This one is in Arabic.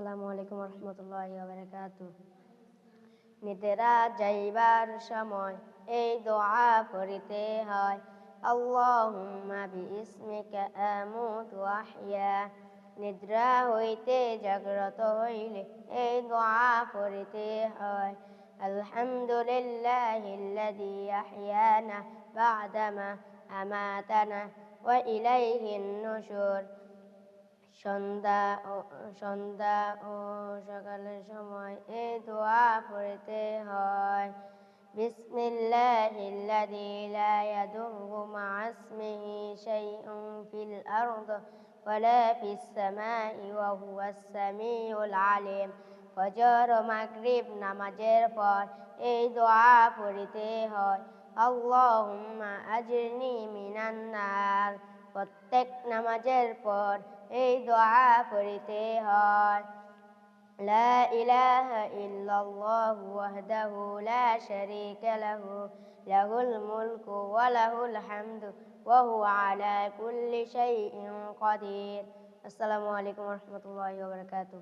আসসালামু আলাইকুম রহমতুল্লাহ বারকাত নিতেরা যাইবার সময় এই দোয়া পড়িতে হয় আল্লাহুম্মা বিইসমিকা আমুতু আহইয়া নিদ্রা হইতে জাগ্রত হইলে এই দোয়া পড়িতে হয় আলহামদুলিল্লাহিল্লাযী আহইয়ানা বা'দামা আমাতানা ওয়া ইলাইহিন নুশুর সন্ধ্যা ও সন্ধ্যা ও সকালের সময় এ দোয়া পড়তে হয় বিসমিল্লাহিল্লাযী লা ইয়াদুররু মা ইসমিহি শাইউন ফিল আরদ ولا في السماء وهو السميع العليم ফজর ও মাগরিব নামাজের পর এই দোয়া পড়িতে হয় আল্লাহুম্মা আজরনি মিনান নার প্রত্যেক নামাজের পর এই দোয়া পড়িতে হয়। لا إله إلا الله وحده لا شريك له له الملك وله الحمد وهو على كل شيء قدير السلام عليكم ورحمة الله وبركاته